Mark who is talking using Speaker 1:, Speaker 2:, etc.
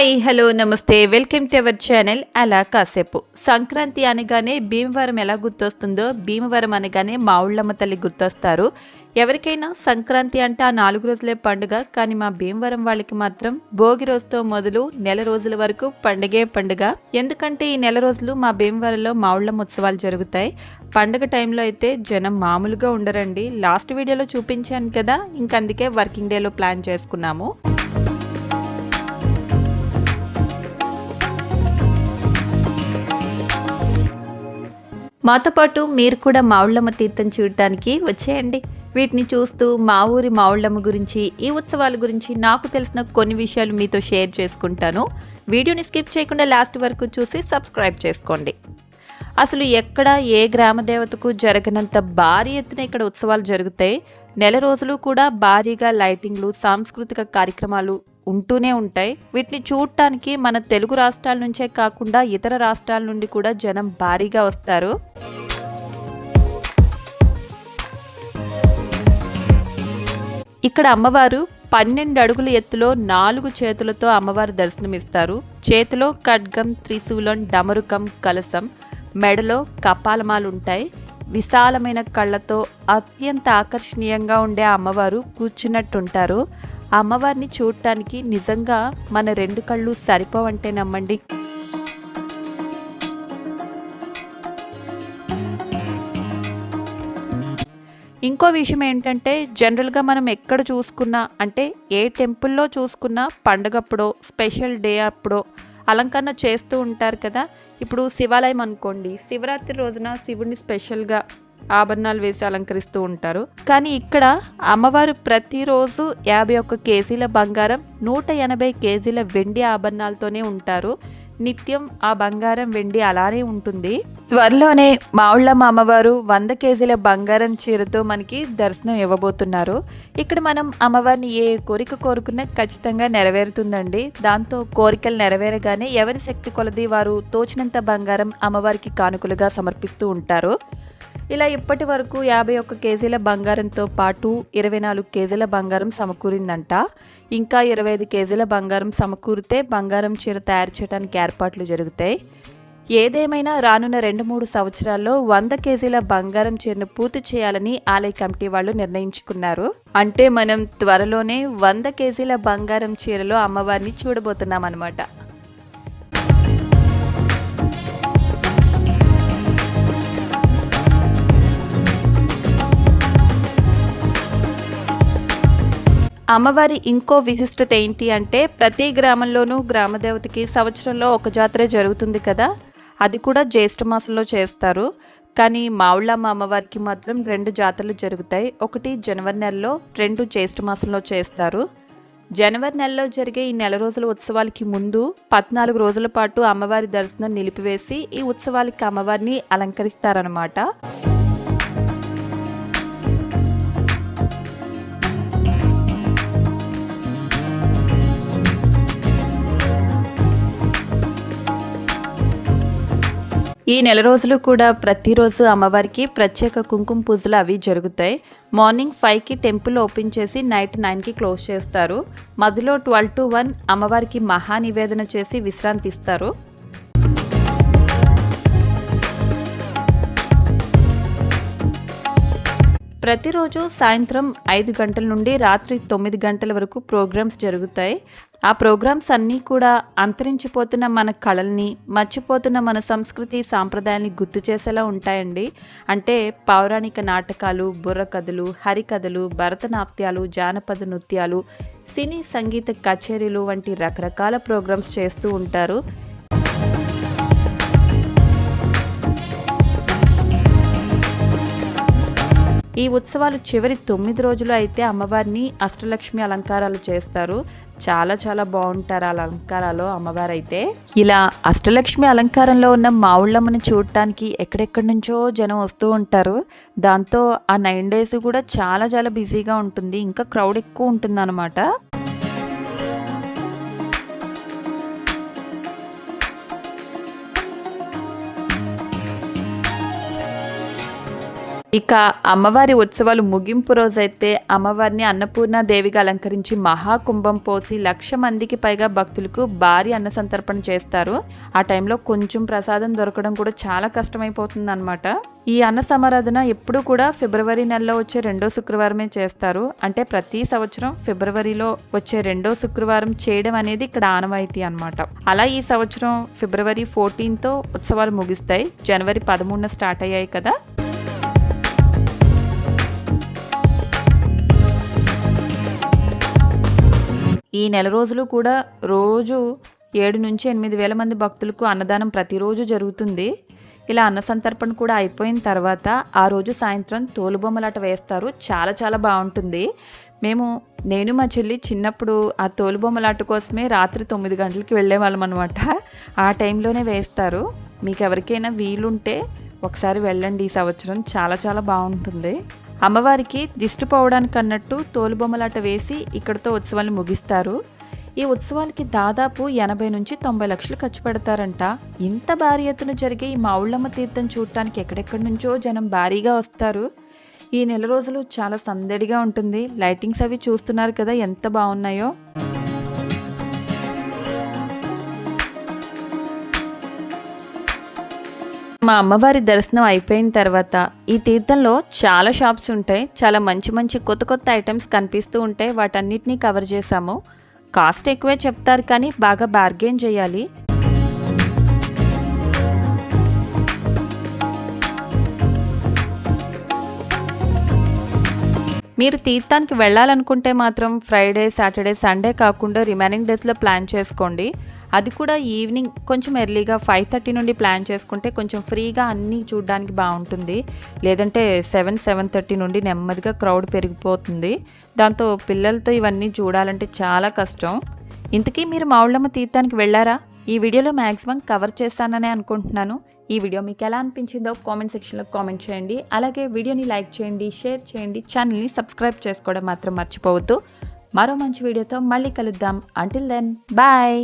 Speaker 1: Hi hello నమస్తే. Welcome to our channel అలా కాసేపు. సంక్రాంతి అనగానే భీమవరం ఎలా గుర్తొస్తుందో భీమవరం అనగానే మావుళ్ళమ్మ తల్లి గుర్తొస్తారు. ఎవరికైనా సంక్రాంతి అంటే ఆ నాలుగు రోజులే పండుగ కానీ మా భీమవరం వాళ్ళకి మాత్రం భోగి రోజుతో మొదలు నెల రోజుల వరకు పండుగే పండుగ. ఎందుకంటే ఈ నెల రోజులు మా భీమవరంలో మావుళ్ళమ్మ ఉత్సవాలు జరుగుతాయి. పండుగ టైంలో అయితే జనం మామూలుగా ఉండరండి. లాస్ట్ వీడియోలో చూపించాను కదా ఇంకందుకే వర్కింగ్ డేలో ప్లాన్ చేసుకున్నాము. మాతో పాటు మీరు కూడా మావుళ్ళమ్మ తీర్థం చూడటానికి వచ్చేయండి. వీటిని చూస్తూ మా ఊరి మావుళ్ళమ్మ గురించి ఈ ఉత్సవాల గురించి నాకు తెలిసిన కొన్ని విషయాలు మీతో షేర్ చేసుకుంటాను. వీడియోని స్కిప్ చేయకుండా లాస్ట్ వరకు చూసి సబ్స్క్రైబ్ చేసుకోండి. అసలు ఎక్కడ ఏ గ్రామ దేవతకు జరగనంత భారీ ఎత్తున ఇక్కడ ఉత్సవాలు జరుగుతాయి? నెల రోజులు కూడా భారీగా లైటింగ్లు సాంస్కృతిక కార్యక్రమాలు ఉంటూనే ఉంటాయి. వీటిని చూడటానికి మన తెలుగు రాష్ట్రాల నుంచే కాకుండా ఇతర రాష్ట్రాల నుండి కూడా జనం భారీగా వస్తారు. ఇక్కడ అమ్మవారు పన్నెండు అడుగుల ఎత్తులో నాలుగు చేతులతో అమ్మవారు దర్శనమిస్తారు. చేతిలో ఖడ్గం త్రిశూలం డమరుకం కలసం మెడలో కపాలమాలుంటాయి. విశాలమైన కళ్ళతో అత్యంత ఆకర్షణీయంగా ఉండే అమ్మవారు కూర్చున్నట్టుంటారు. అమ్మవారిని చూడటానికి నిజంగా మన రెండు కళ్ళు సరిపోవంటే నమ్మండి. ఇంకో విషయం ఏంటంటే జనరల్గా మనం ఎక్కడ చూసుకున్నా అంటే ఏ టెంపుల్లో చూసుకున్నా పండగప్పుడో స్పెషల్ డే అప్పుడో అలంకరణ చేస్తూ ఉంటారు కదా ఇప్పుడు శివాలయం అనుకోండి శివరాత్రి రోజున శివుడిని స్పెషల్గా ఆభరణాలు వేసి అలంకరిస్తూ ఉంటారు. కానీ ఇక్కడ అమ్మవారు ప్రతిరోజు యాభై ఒక్క కేజీల బంగారం నూట ఎనభై కేజీల వెండి ఆభరణాలతోనే ఉంటారు. నిత్యం ఆ బంగారం వెండి అలానే ఉంటుంది. త్వరలోనే మావుళ్ళమ్మ అమ్మవారు వంద కేజీల బంగారం చీరతో మనకి దర్శనం ఇవ్వబోతున్నారు. ఇక్కడ మనం అమ్మవారిని ఏ కోరిక కోరుకున్నా ఖచ్చితంగా నెరవేరుతుందండి. దాంతో కోరికలు నెరవేరగానే ఎవరి శక్తి కొలది వారు తోచినంత బంగారం అమ్మవారికి కానుకలుగా సమర్పిస్తూ ఉంటారు. ఇలా ఇప్పటి వరకు యాభై ఒక్క కేజీల బంగారంతో పాటు ఇరవై నాలుగు కేజీల బంగారం సమకూరిందంట. ఇంకా ఇరవై ఐదు కేజీల బంగారం సమకూరితే బంగారం చీర తయారు చేయడానికి ఏర్పాట్లు జరుగుతాయి. ఏదేమైనా రానున్న రెండు మూడు సంవత్సరాల్లో వంద కేజీల బంగారం చీరను పూర్తి చేయాలని ఆలయ కమిటీ వాళ్ళు నిర్ణయించుకున్నారు. అంటే మనం త్వరలోనే వంద కేజీల బంగారం చీరలో అమ్మవారిని చూడబోతున్నాం అనమాట అమ్మవారి ఇంకో విశిష్టత ఏంటి అంటే ప్రతి గ్రామంలోనూ గ్రామదేవతకి సంవత్సరంలో ఒక జాతర జరుగుతుంది కదా? అది కూడా జ్యేష్ఠ మాసంలో చేస్తారు. కానీ మావుళ్ళమ్మ అమ్మవారికి మాత్రం రెండు జాతరలు జరుగుతాయి. ఒకటి జనవరి నెలలో రెండు జ్యేష్ఠ మాసంలో చేస్తారు. జనవరి నెలలో జరిగే ఈ నెల రోజుల ఉత్సవాలకి ముందు పద్నాలుగు రోజుల పాటు అమ్మవారి దర్శనం నిలిపివేసి ఈ ఉత్సవాలకి అమ్మవారిని అలంకరిస్తారనమాట ఈ నెల రోజులు కూడా ప్రతిరోజు అమ్మవారికి ప్రత్యేక కుంకుమ పూజలు అవి జరుగుతాయి. మార్నింగ్ ఫైవ్కి టెంపుల్ ఓపెన్ చేసి నైట్ నైన్కి క్లోజ్ చేస్తారు. మధ్యలో ట్వెల్వ్ టు వన్ అమ్మవారికి మహా నివేదన చేసి విశ్రాంతి ఇస్తారు ప్రతిరోజు సాయంత్రం ఐదు గంటల నుండి రాత్రి తొమ్మిది గంటల వరకు ప్రోగ్రామ్స్ జరుగుతాయి. ఆ ప్రోగ్రామ్స్ అన్నీ కూడా అంతరించిపోతున్న మన కళల్ని మర్చిపోతున్న మన సంస్కృతి సాంప్రదాయాన్ని గుర్తు చేసేలా ఉంటాయండి. అంటే పౌరాణిక నాటకాలు బుర్రకథలు హరికథలు భరతనాట్యాలు జానపద నృత్యాలు సినీ సంగీత కచేరీలు వంటి రకరకాల ప్రోగ్రామ్స్ చేస్తూ ఉంటారు. ఈ ఉత్సవాలు చివరి తొమ్మిది రోజులు అయితే అమ్మవారిని అష్టలక్ష్మి అలంకారాలు చేస్తారు. చాలా చాలా బాగుంటారు ఆ అలంకారాలు అమ్మవారు అయితే ఇలా అష్టలక్ష్మి అలంకారంలో ఉన్న మావుళ్ళమ్మని చూడటానికి ఎక్కడెక్కడి నుంచో జనం వస్తూ ఉంటారు. దాంతో ఆ నైన్ డేస్ కూడా చాలా చాలా బిజీగా ఉంటుంది. ఇంకా క్రౌడ్ ఎక్కువ ఉంటుంది ఇక అమ్మవారి ఉత్సవాలు ముగింపు రోజైతే అమ్మవారిని అన్నపూర్ణ దేవిగా అలంకరించి మహాకుంభం పోసి లక్ష మందికి పైగా భక్తులకు భారీ అన్న సంతర్పణ చేస్తారు. ఆ టైంలో కొంచెం ప్రసాదం దొరకడం కూడా చాలా కష్టమైపోతుంది అనమాట ఈ అన్న సమారాధన ఎప్పుడు కూడా ఫిబ్రవరి నెలలో వచ్చే రెండో శుక్రవారమే చేస్తారు. అంటే ప్రతి సంవత్సరం ఫిబ్రవరిలో వచ్చే రెండో శుక్రవారం చేయడం అనేది ఇక్కడ ఆనవాయితీ అనమాట అలా ఈ సంవత్సరం ఫిబ్రవరి ఫోర్టీన్తో ఉత్సవాలు ముగిస్తాయి. జనవరి పదమూడున స్టార్ట్ అయ్యాయి కదా. ఈ నెల రోజులు కూడా రోజు ఏడు నుంచి ఎనిమిది వేల మంది భక్తులకు అన్నదానం ప్రతిరోజు జరుగుతుంది. ఇలా అన్న సంతర్పణ కూడా అయిపోయిన తర్వాత ఆ రోజు సాయంత్రం తోలుబొమ్మలాట వేస్తారు. చాలా చాలా బాగుంటుంది. మేము నేను మా చెల్లి చిన్నప్పుడు ఆ తోలుబొమ్మలాట కోసమే రాత్రి తొమ్మిది గంటలకి వెళ్ళేవాళ్ళం అనమాట ఆ టైంలోనే వేస్తారు. మీకు ఎవరికైనా వీలుంటే ఒకసారి వెళ్ళండి ఈ సంవత్సరం. చాలా చాలా బాగుంటుంది. అమ్మవారికి దిష్టి పోవడానికి అన్నట్టు తోలుబొమ్మలాట వేసి ఇక్కడితో ఉత్సవాలు ముగిస్తారు. ఈ ఉత్సవాలకి దాదాపు ఎనభై నుంచి తొంభై లక్షలు ఖర్చు పెడతారంట. ఇంత భారీ ఎత్తున జరిగే ఈ మావుళ్ళమ్మ తీర్థం చూడటానికి ఎక్కడెక్కడి నుంచో జనం భారీగా వస్తారు. ఈ నెల రోజులు చాలా సందడిగా ఉంటుంది. లైటింగ్స్ అవి చూస్తున్నారు కదా ఎంత బాగున్నాయో. మా అమ్మవారి దర్శనం అయిపోయిన తర్వాత ఈ తీర్థంలో చాలా షాప్స్ ఉంటాయి. చాలా మంచి మంచి కొత్త కొత్త ఐటమ్స్ కనిపిస్తూ ఉంటాయి. వాటన్నిటినీ కవర్ చేశాము. కాస్ట్ ఎక్కువే చెప్తారు కానీ బాగా బార్గెన్ చేయాలి. మీరు తీర్థానికి వెళ్ళాలనుకుంటే మాత్రం ఫ్రైడే సాటర్డే సండే కాకుండా రిమైనింగ్ డేస్లో ప్లాన్ చేసుకోండి. అది కూడా ఈవినింగ్ కొంచెం ఎర్లీగా ఫైవ్ థర్టీ నుండి ప్లాన్ చేసుకుంటే కొంచెం ఫ్రీగా అన్నీ చూడడానికి బాగుంటుంది. లేదంటే సెవెన్ సెవెన్ థర్టీ నుండి నెమ్మదిగా క్రౌడ్ పెరిగిపోతుంది. దాంతో పిల్లలతో ఇవన్నీ చూడాలంటే చాలా కష్టం. ఇంతకీ మీరు మావుళ్ళమ్మ తీర్థానికి వెళ్ళారా? ఈ వీడియోలో మ్యాక్సిమం కవర్ చేస్తాననే అనుకుంటున్నాను. ఈ వీడియో మీకు ఎలా అనిపించిందో కామెంట్ సెక్షన్లో కామెంట్ చేయండి. అలాగే వీడియోని లైక్ చేయండి షేర్ చేయండి ఛానల్ని సబ్స్క్రైబ్ చేసుకోవడం మాత్రం మర్చిపోవద్దు. మరో మంచి వీడియోతో మళ్ళీ కలుద్దాం. Until then bye